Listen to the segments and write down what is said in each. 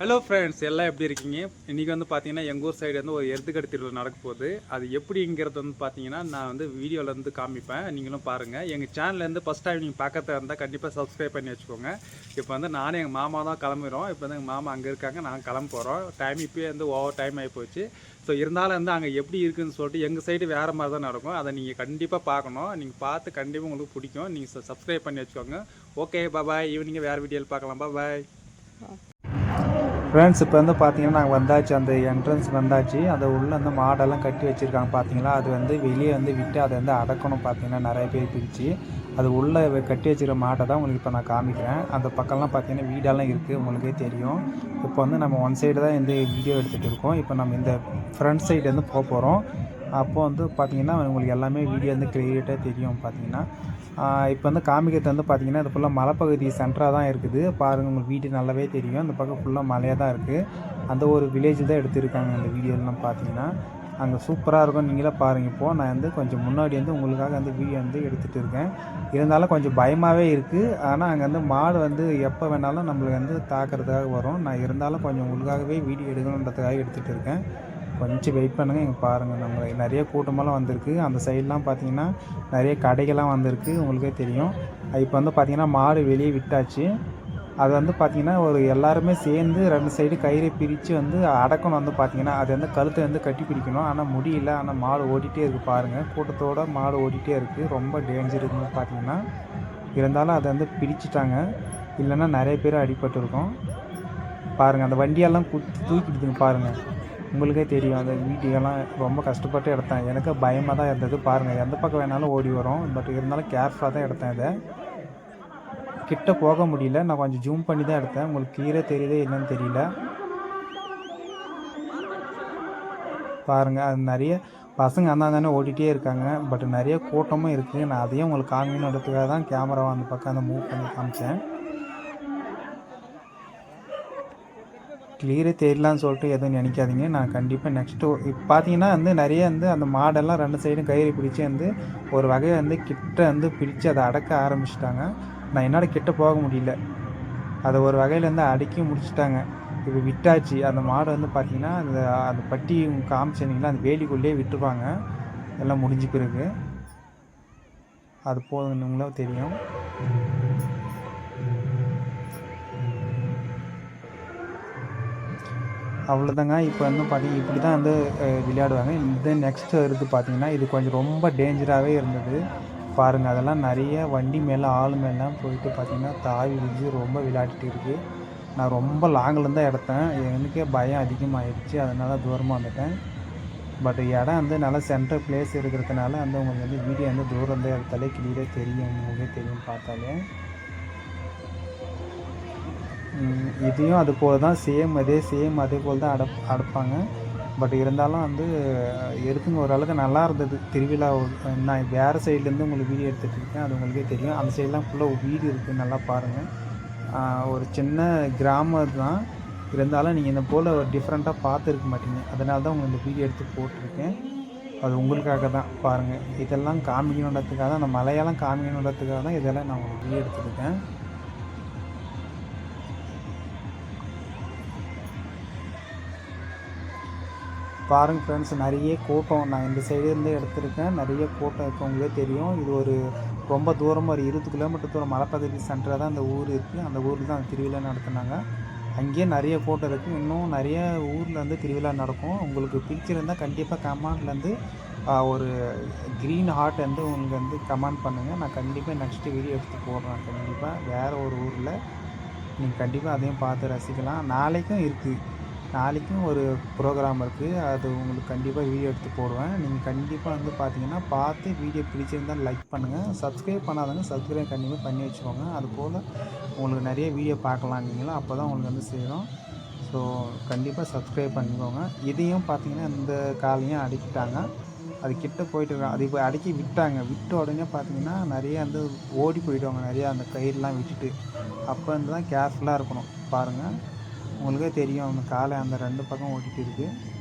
Hello friends எல்லாம் எப்படி இருக்கீங்க? இன்றைக்கி வந்து பார்த்தீங்கன்னா எங்கள் ஊர் சைடு வந்து ஒரு எருத்துக்கடை திருவிழா நடக்க போகுது. அது எப்படிங்கிறது வந்து பார்த்தீங்கன்னா நான் வந்து வீடியோவிலேருந்து காமிப்பேன். நீங்களும் பாருங்கள் எங்கள் சேனல்லேருந்து ஃபஸ்ட் டைம் நீங்கள் பார்க்கறதா இருந்தால் கண்டிப்பாக சப்ஸ்கிரைப் பண்ணி வச்சுக்கோங்க. இப்போ வந்து நானும் எங்கள் மாமா தான் கிளம்புறோம். இப்போ வந்து எங்கள் மாமா அங்கே இருக்காங்க. நாங்கள் கிளம்ப போகிறோம் டைம் இப்போயே வந்து ஓவர் டைம் ஆகி போச்சு. ஸோ இருந்தாலும் வந்து அங்கே எப்படி இருக்குதுன்னு சொல்லிட்டு எங்கள் சைடு வேறு மாதிரி தான் நடக்கும். அதை நீங்கள் கண்டிப்பாக பார்க்கணும் நீங்கள் பார்த்து கண்டிப்பாக உங்களுக்கு பிடிக்கும். நீங்கள் சப்ஸ்கிரைப் பண்ணி வச்சுக்கோங்க. ஓகே பாய் ஈவினிங்கே வேறு வீடியோவில் பார்க்கலாம் பாய் ஃப்ரெண்ட்ஸ் இப்போ வந்து பார்த்தீங்கன்னா நாங்கள் வந்தாச்சு. அந்த என்ட்ரன்ஸ் வந்தாச்சு. அதை உள்ளே வந்து மாடெல்லாம் கட்டி வச்சுருக்காங்க பார்த்தீங்களா அது வந்து வெளியே வந்து விட்டு அதை வந்து அடக்கணும் பார்த்தீங்கன்னா நிறைய பேர் பிரித்து அது உள்ளே கட்டி வச்சுருக்க மாட்டை தான் உங்களுக்கு இப்போ நான் காமிக்கிறேன். அந்த பக்கம்லாம் பார்த்தீங்கன்னா வீடெல்லாம் இருக்குது உங்களுக்கே தெரியும். இப்போ வந்து நம்ம ஒன் சைடு தான் வந்து வீடியோ எடுத்துகிட்டு இருக்கோம். இப்போ நம்ம இந்த ஃப்ரண்ட் சைடு வந்து போக போகிறோம் அப்போ வந்து பார்த்திங்கன்னா உங்களுக்கு எல்லாமே வீடியோ வந்து கிளியர்ட்டாக தெரியும் பார்த்தீங்கன்னா இப்போ வந்து காமிக்கிறது வந்து பார்த்திங்கன்னா இது ஃபுல்லாக மலைப்பகுதி சென்டராக தான் இருக்குது. பாருங்கள் உங்களுக்கு வீடு நல்லாவே தெரியும். அந்த பக்கம் ஃபுல்லாக மலையாக தான் இருக்குது அந்த ஒரு வில்லேஜ் தான் எடுத்திருக்காங்க அந்த வீடியோலாம் பார்த்தீங்கன்னா அங்கே சூப்பராக இருக்கும். நீங்களே பாருங்கள் இப்போது நான் வந்து கொஞ்சம் முன்னாடி வந்து உங்களுக்காக வந்து வீடியோ வந்து எடுத்துகிட்டு இருக்கேன். இருந்தாலும் கொஞ்சம் பயமாகவே இருக்குது ஆனால் அங்கே வந்து மாடு வந்து எப்போ வேணாலும் நம்மளுக்கு வந்து தாக்குறதுக்காக வரும். நான் இருந்தாலும் கொஞ்சம் உங்களுக்காகவே வீடியோ எடுக்கணுன்றதுக்காக எடுத்துகிட்டு இருக்கேன். கொஞ்சம் வெயிட் பண்ணுங்கள் இங்கே பாருங்கள் நம்ம நிறைய கூட்டமெல்லாம் வந்திருக்கு. அந்த சைட்லாம் பார்த்தீங்கன்னா நிறைய கடைகள்லாம் வந்திருக்கு. உங்களுக்கே தெரியும். இப்போ வந்து பார்த்தீங்கன்னா மாடு வெளியே விட்டாச்சு. அது வந்து பார்த்திங்கன்னா ஒரு எல்லாருமே சேர்ந்து ரெண்டு சைடு கயிறை பிரித்து வந்து அடக்கணும் வந்து பார்த்தீங்கன்னா அது வந்து கழுத்தை வந்து கட்டி பிடிக்கணும். ஆனால் முடியல. ஆனால் மாடு ஓடிட்டே இருக்குது பாருங்கள் கூட்டத்தோட மாடு ஓடிட்டே இருக்குது ரொம்ப டேஞ்சர் இருக்குன்னு பார்த்தீங்கன்னா இருந்தாலும் அதை வந்து பிரிச்சுட்டாங்க இல்லைன்னா நிறைய பேர் அடிபட்டுருக்கோம். பாருங்கள் அந்த வண்டியெல்லாம் குத்தி தூக்கிடுதுங்க பாருங்கள் உங்களுக்கே தெரியும். அந்த வீடியோலாம் ரொம்ப கஷ்டப்பட்டு எடுத்தேன். எனக்கு பயமாக தான் இருந்தது. பாருங்கள் எந்த பக்கம் வேணாலும் ஓடி வரும். பட் இருந்தாலும் கேர்ஃபுல்லாக தான் எடுத்தேன் இதை. கிட்ட போக முடியல. நான் கொஞ்சம் ஜூம் பண்ணி தான் எடுத்தேன். உங்களுக்கு கிளியராக தெரியுதே என்னன்னு தெரியல. பாருங்கள் அது நிறைய பசங்க அந்த தானே ஓடிட்டே இருக்காங்க. பட் நிறைய கூட்டமும் இருக்குது நான் அதையும் உங்களுக்கு காமிக்கணுன்றதுக்காக தான் கேமராவை அந்த பக்கம் அந்த மூவ் பண்ணி காமிச்சேன். கிளியரே தெரியலான்னு சொல்லிட்டு எதுவும் நினைக்காதீங்க. நான் கண்டிப்பாக நெக்ஸ்ட்டு இப்போ பார்த்தீங்கன்னா வந்து நிறைய வந்து அந்த மாடெல்லாம் ரெண்டு சைடும் கயிறு பிடிச்சி வந்து ஒரு வகையை வந்து கிட்ட வந்து பிடிச்சி அதை அடக்க ஆரம்பிச்சிட்டாங்க. நான் என்னோட கிட்ட போக முடியல. அதை ஒரு வகையில் வந்து அடக்கி முடிச்சிட்டாங்க. இப்போ விட்டாச்சு. அந்த மாடு வந்து பார்த்தீங்கன்னா அந்த அந்த பட்டி காமிச்சிருந்தீங்களா அந்த வேலிக்குள்ளேயே விட்டுருவாங்க. எல்லாம் முடிஞ்ச பிறகு. அது போதுங்களும் தெரியும். அவ்வளோதாங்க இப்போ வந்து பார்த்தீங்கன்னா இப்படி தான் வந்து விளையாடுவாங்க. இது நெக்ஸ்ட்டு வருது பார்த்தீங்கன்னா இது கொஞ்சம் ரொம்ப டேஞ்சராகவே இருந்தது. பாருங்கள் அதெல்லாம் நிறைய வண்டி மேலே ஆள் மேலாம் போயிட்டு பார்த்தீங்கன்னா தாவி விழுந்து ரொம்ப விளையாடிட்டு இருக்குது நான் ரொம்ப லாங்கில் தான் எடுத்தேன். எனக்கே பயம் அதிகமாகிடுச்சு அதனால தூரமாக வந்துட்டேன். பட் இடம் வந்து நல்லா சென்டர் பிளேஸ் இருக்கிறதுனால வந்து உங்களுக்கு வந்து வீடியோ வந்து தூரம் தான் எடுத்தாலே கிளியராக தெரியும் உங்களுக்கே தெரியும் பார்த்தாலே. இதையும் அது போல் தான் சேம் அதே சேம் அதே போல் தான் அடப் அடைப்பாங்க. பட் இருந்தாலும் வந்து எடுத்துங்க ஓரளவுக்கு நல்லா இருந்தது. திருவிழா ஒரு- நான் வேறு சைட்லேருந்து உங்களுக்கு வீடியோ எடுத்துகிட்டு இருக்கேன். அது உங்களுக்கே தெரியும். அந்த சைட்லாம் ஃபுல்லாக வீடு இருக்குது நல்லா பாருங்கள் ஒரு சின்ன கிராமம் தான். இருந்தாலும் நீங்கள் இந்த போல் ஒரு டிஃப்ரெண்ட்டாக பார்த்துருக்க மாட்டீங்க. அதனால தான் உங்களுக்கு இந்த வீடியோ எடுத்து போட்டிருக்கேன். அது உங்களுக்காக தான். பாருங்கள் இதெல்லாம் காமிக்கணுன்றதுக்காக தான் அந்த மலையெல்லாம் காமிக்கணுன்றதுக்காக தான் இதெல்லாம் நான் உங்களுக்கு வீடியோ எடுத்துருக்கேன் பாருங்க ஃப்ரெண்ட்ஸ் நிறைய கூட்டம் நான் இந்த சைடுலேருந்தே எடுத்திருக்கேன். நிறைய கூட்டம் இருக்கவங்களே தெரியும். இது ஒரு ரொம்ப தூரமாக ஒரு இருபது கிலோமீட்டர் தூரம் மலைப்பகுதி சென்டராக தான் அந்த ஊர் இருக்குது அந்த ஊரில் தான் அந்த திருவிழா நடத்துனாங்க. அங்கேயே நிறைய கூட்டம் இருக்குது இன்னும் நிறைய ஊரில் வந்து திருவிழா நடக்கும். உங்களுக்கு பிடிச்சிருந்தால் கண்டிப்பாக கமெண்ட்லேருந்து ஒரு க்ரீன் ஹார்ட் வந்து உங்களுக்கு வந்து கமெண்ட் பண்ணுங்கள் நான் கண்டிப்பாக நெக்ஸ்ட்டு வீடியோ எடுத்து போடுறேன். கண்டிப்பாக வேறு ஒரு ஊரில் நீங்கள் கண்டிப்பாக அதையும் பார்த்து ரசிக்கலாம். நாளைக்கும் இருக்குது நாளைக்கும் ஒரு ப்ரோக்ராம் இருக்குது அது உங்களுக்கு கண்டிப்பாக வீடியோ எடுத்து போடுவேன். நீங்கள் கண்டிப்பாக வந்து பார்த்தீங்கன்னா பார்த்து வீடியோ பிடிச்சிருந்தால் லைக் பண்ணுங்கள் சப்ஸ்கிரைப் பண்ணாதவங்க சப்ஸ்கிரைப் கண்டிப்பாக பண்ணி வச்சுக்கோங்க. அது போல் உங்களுக்கு நிறைய வீடியோ பார்க்கலாம் நீங்களும். அப்போ தான் உங்களுக்கு வந்து சேரும். ஸோ கண்டிப்பாக சப்ஸ்கிரைப் பண்ணிக்கோங்க. இதையும் பார்த்தீங்கன்னா இந்த காலையும் அடிக்கிட்டாங்க. அது கிட்ட போயிட்டு இருக்காங்க. அது இப்போ அடக்கி விட்டாங்க. விட்ட உடனே பார்த்தீங்கன்னா நிறைய வந்து ஓடி போயிடுவாங்க. நிறையா அந்த கயிறுலாம் விட்டுட்டு. அப்போ வந்து தான் கேர்ஃபுல்லாக இருக்கணும். பாருங்கள் உங்களுக்கே தெரியும் அந்த காலை அந்த ரெண்டு பக்கம் ஓட்டிகிட்டு இருக்குது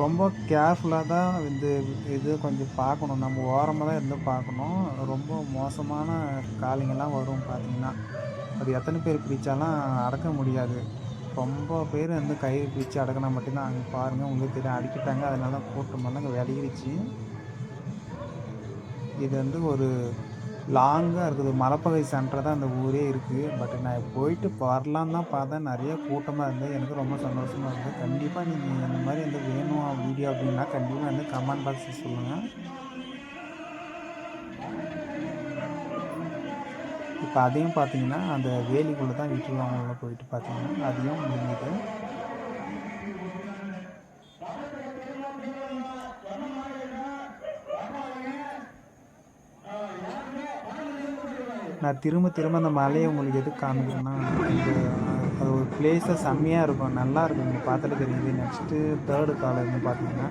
ரொம்ப கேர்ஃபுல்லாக தான் இந்த இது கொஞ்சம் பார்க்கணும். நம்ம ஓரமாக தான் இருந்து பார்க்கணும். ரொம்ப மோசமான காலிங்கெல்லாம் வரும் பார்த்தீங்கன்னா. அது எத்தனை பேர் பிடிச்சாலும் அடக்க முடியாது. ரொம்ப பேர் வந்து கை பிடிச்சி அடக்கினா மட்டும்தான். அங்கே பாருங்கள் உங்களுக்கு தெரியும். அடிக்கிட்டாங்க அதனால தான் கூட்டம் அங்கே விலகிடுச்சு இது வந்து ஒரு லாங்காக இருக்குது. மலைப்பகுதி சென்டர் தான் அந்த ஊரே இருக்குது பட் நான் போயிட்டு வரலான்னு தான் பார்த்தேன். நிறைய கூட்டமாக இருந்தது எனக்கு ரொம்ப சந்தோஷமாக இருந்தது. கண்டிப்பாக நீங்கள் இந்த மாதிரி வந்து வேணும் வீடியோ அப்படின்னா கண்டிப்பாக வந்து கமெண்ட் பாக்ஸில் சொல்லுங்கள் இப்போ அதையும் பார்த்தீங்கன்னா அந்த வேலிக்குள்ளே தான் விட்டுருவாங்க உள்ளே போயிட்டு பார்த்தீங்கன்னா அதையும் முடிஞ்சுது. நான் திரும்ப திரும்ப அந்த மலையை உங்களுக்கு எதுக்கு காமிக்கிறேன்னா அது ஒரு பிளேஸை செம்மையாக இருக்கும். நல்லா இருக்கும். நீங்கள் பார்த்துட்டு தெரியுது நெக்ஸ்ட்டு தேர்டு காலேஜ்னு பார்த்தீங்கன்னா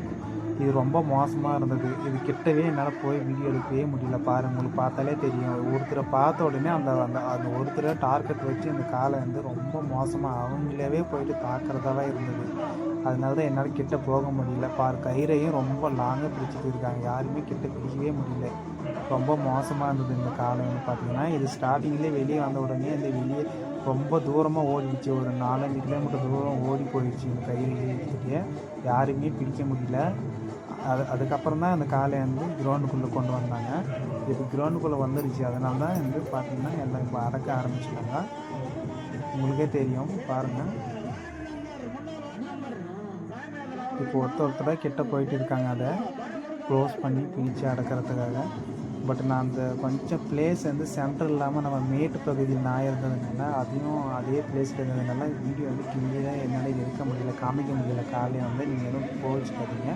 இது ரொம்ப மோசமாக இருந்தது. இது கிட்டவே என்னால் போய் வீடியோ எடுக்கவே முடியல. பாருங்க உங்களுக்கு பார்த்தாலே தெரியும். ஒருத்தரை பார்த்த உடனே அந்த அந்த அந்த ஒருத்தரை டார்கெட் வச்சு அந்த காலை வந்து ரொம்ப மோசமாக அவங்களவே போயிட்டு தாக்குறதாவே இருந்தது. அதனால தான் என்னால் கிட்ட போக முடியல. பார் கயிறையும் ரொம்ப லாங்காக பிடிச்சிட்டு இருக்காங்க. யாருமே கிட்ட பிடிக்கவே முடியல. ரொம்ப மோசமாக இருந்தது இந்த காலை வந்து பார்த்தீங்கன்னா இது ஸ்டார்டிங்லேயே வெளியே வந்த உடனே இந்த வெளியே ரொம்ப தூரமாக ஓடிடுச்சு. ஒரு நாலஞ்சு கிலோமீட்டர் தூரம் ஓடி போயிடுச்சு இந்த கயிறு இழுத்துட்டு. யாருமே பிடிக்க முடியல. அது அதுக்கப்புறம் தான் அந்த காளையை வந்து கிரவுண்டுக்குள்ளே கொண்டு வந்தாங்க. இப்போ கிரவுண்டுக்குள்ளே வந்துடுச்சு அதனால தான் வந்து பார்த்தீங்கன்னா எல்லாம் இப்போ அடக்க ஆரம்பிச்சிட்டாங்க. உங்களுக்கே தெரியும். பாருங்கள் இப்போ ஒருத்தர் ஒருத்தராக கிட்ட போயிட்டு இருக்காங்க அதை. க்ளோஸ் பண்ணி பிரித்து அடக்கிறதுக்காக. பட் நான் அந்த கொஞ்சம் பிளேஸ் வந்து சென்டர் இல்லாமல் நம்ம மேட்டு பகுதியில் நான் இருந்ததுனால அதையும் அதே பிளேஸில் இருந்ததுனால வீடியோ வந்து கிளியராக என்னால் இருக்க முடியல காமிக்க முடியல. காலையில் வந்து நீங்கள் எதுவும் போச்சுக்காதீங்க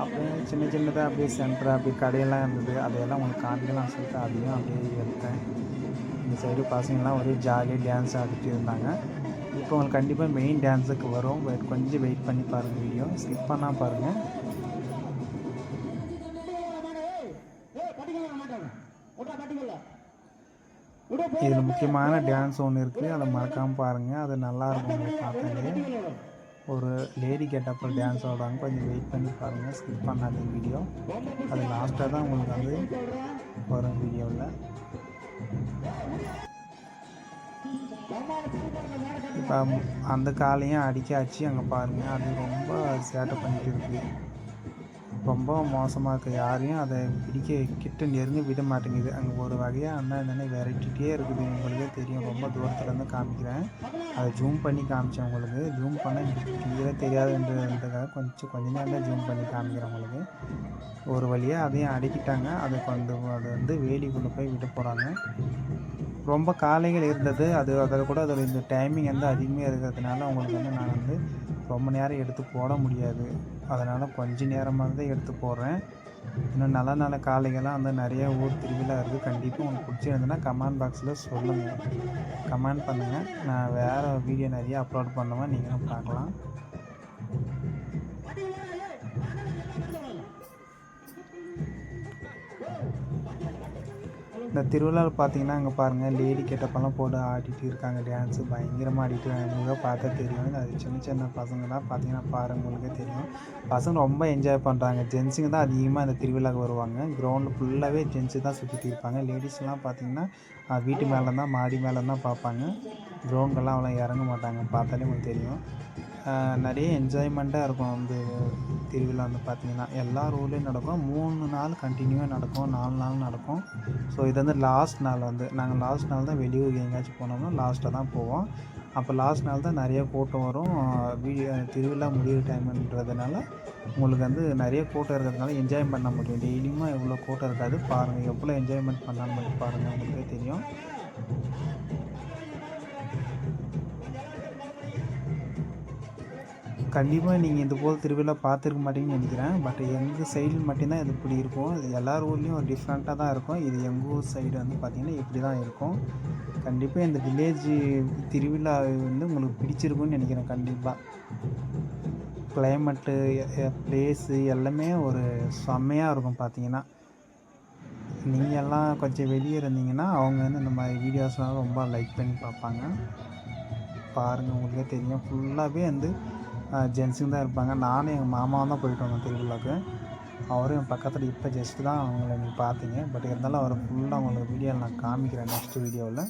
அப்புறம் சின்ன சின்னதாக அப்படியே சென்டர் அப்படியே கடையெல்லாம் இருந்தது. அதையெல்லாம் உங்களுக்கு காமிக்கலாம் சொல்லிட்டு அதையும் அப்படியே எடுத்தேன். இந்த சைடு பசங்கள்லாம் ஒரே ஜாலியாக டான்ஸ் ஆடிட்டு இருந்தாங்க. இப்போ உங்களுக்கு கண்டிப்பாக மெயின் டான்ஸுக்கு வரும். வெயிட் கொஞ்சம் வெயிட் பண்ணி பாருங்கள் வீடியோ ஸ்கிப் பண்ணால் பாருங்கள் இதில் முக்கியமான டான்ஸ் ஒன்று இருக்குது அதை மறக்காமல் பாருங்கள் அது நல்லாயிருக்கும் உங்களுக்கு பார்த்தாலே. ஒரு லேடி கெட்டப்பில் டான்ஸ் ஆடுவாங்க. கொஞ்சம் வெயிட் பண்ணி பாருங்கள் ஸ்கிப் பண்ணாதீங்க வீடியோ அது லாஸ்ட்டாக தான் உங்களுக்கு வந்து வரும் வீடியோவில் இப்போ அந்த காலையும் அடிக்காச்சு அங்கே பாருங்கள் அது ரொம்ப சேட்டை பண்ணிட்டு இருக்குது ரொம்ப மோசமாக இருக்குது யாரையும் அதை பிடிக்க கிட்ட நெருங்க விட மாட்டேங்குது. அங்கே ஒரு வகையாக அண்ணா என்னென்ன விரட்டிகிட்டே இருக்குது உங்களுக்கே தெரியும். ரொம்ப தூரத்துலேருந்து காமிக்கிறேன். அதை ஜூம் பண்ணி காமிச்சேன் உங்களுக்கு. ஜூம் பண்ணால் கிளியராக தெரியாதுன்றதுக்காக கொஞ்சம் கொஞ்ச நேரம் தான் ஜூம் பண்ணி காமிக்கிறேன் உங்களுக்கு. ஒரு வழியாக அதையும் அடக்கிட்டாங்க. அதை கொண்டு அதை வந்து வேலிக்குள்ளே போய் விட போகிறாங்க ரொம்ப காலைகள் இருந்தது. அது அதில் கூட அதோட இந்த டைமிங் வந்து அதிகமாக இருக்கிறதுனால உங்களுக்கு வந்து நான் வந்து ரொம்ப நேரம் எடுத்து போட முடியாது. அதனால் கொஞ்ச நேரமாக தான் எடுத்து போடுறேன். இன்னும் நல்ல நல்ல காளைகள்லாம் வந்து நிறைய ஊர் திருவிழா இருக்குது கண்டிப்பாக உங்களுக்கு பிடிச்சிருந்ததுன்னா கமெண்ட் பாக்ஸில் சொல்லுங்கள் கமெண்ட் பண்ணுங்கள் நான் வேறு வீடியோ நிறைய அப்லோட் பண்ணுவேன். நீங்களும் பார்க்கலாம். இந்த திருவிழாவில் பார்த்தீங்கன்னா அங்கே பாருங்கள் லேடி கெட்டப்பெல்லாம் போட்டு ஆடிட்டு இருக்காங்க. டான்ஸு பயங்கரமாக ஆடிட்டு இருக்காங்க. பார்த்தா தெரியும். அது சின்ன சின்ன பசங்க தான் பார்த்தீங்கன்னா பாருங்க உங்களுக்கே தெரியும். பசங்க ரொம்ப என்ஜாய் பண்ணுறாங்க ஜென்ஸுங்க தான் அதிகமாக இந்த திருவிழாவுக்கு வருவாங்க. கிரவுண்டு ஃபுல்லாகவே ஜென்ஸு தான் சுற்றிட்டு இருப்பாங்க. லேடிஸ்லாம் பார்த்தீங்கன்னா வீட்டு மேலே தான் மாடி மேலே தான் பார்ப்பாங்க கிரவுண்டெல்லாம் அவ்வளோ இறங்க மாட்டாங்க. பார்த்தாலே உங்களுக்கு தெரியும். நிறைய என்ஜாய்மெண்ட்டாக இருக்கும் வந்து திருவிழா வந்து பார்த்தீங்கன்னா. எல்லா ஊர்லேயும் நடக்கும். மூணு நாள் கண்டினியூவாக நடக்கும். நாலு நாள் நடக்கும். ஸோ இது வந்து லாஸ்ட் நாள் வந்து. நாங்கள் லாஸ்ட் நாள் தான் வெளியூர் எங்கேயாச்சும் போனோம்னா லாஸ்ட்டாக தான் போவோம். அப்போ லாஸ்ட் நாள் தான் நிறைய கூட்டம் வரும். வீடியோ திருவிழா முடிகிற டைம்ன்றதுனால உங்களுக்கு வந்து நிறைய கூட்டம் இருக்கிறதுனால என்ஜாய் பண்ண முடியும். டெய்லியுமே எவ்வளோ கூட்டம் இருக்காது. பாருங்கள் எவ்வளோ என்ஜாய்மெண்ட் பண்ணலான்னு மட்டும் பாருங்கள் உங்களுக்கே தெரியும். கண்டிப்பாக நீங்கள் இது போல் திருவிழா பார்த்துருக்க மாட்டீங்கன்னு நினைக்கிறேன். பட் எங்கள் சைடு மட்டும்தான் இது இப்படி இருக்கும். இது எல்லார் ஊர்லேயும் ஒரு டிஃப்ரெண்ட்டாக தான் இருக்கும். இது எங்கள் ஊர் சைடு வந்து பார்த்திங்கன்னா இப்படி தான் இருக்கும். கண்டிப்பாக இந்த வில்லேஜ் திருவிழா வந்து உங்களுக்கு பிடிச்சிருக்கும்னு நினைக்கிறேன். கண்டிப்பாக கிளைமேட்டு ப்ளேஸு எல்லாமே ஒரு செம்மையாக இருக்கும் பார்த்தீங்கன்னா நீங்கள் எல்லாம் கொஞ்சம் வெளியே இருந்தீங்கன்னா அவங்க வந்து இந்த மாதிரி வீடியோஸ்லாம் ரொம்ப லைக் பண்ணி பார்ப்பாங்க. பாருங்கள் உங்களுக்கே தெரியும். ஃபுல்லாகவே வந்து ஜென்ஸுங்க தான் இருப்பாங்க. நானும் எங்கள் மாமாவும் தான் போயிட்டு வந்தோம் திருவிழாவுக்கு அவரும் என் பக்கத்தில் இப்போ ஜஸ்ட்டு தான் அவங்கள நீங்கள் பார்த்தீங்க. பட் இருந்தாலும் அவர் ஃபுல்லாக உங்களுக்கு வீடியோவில் நான் காமிக்கிறேன் நெக்ஸ்ட் வீடியோவில்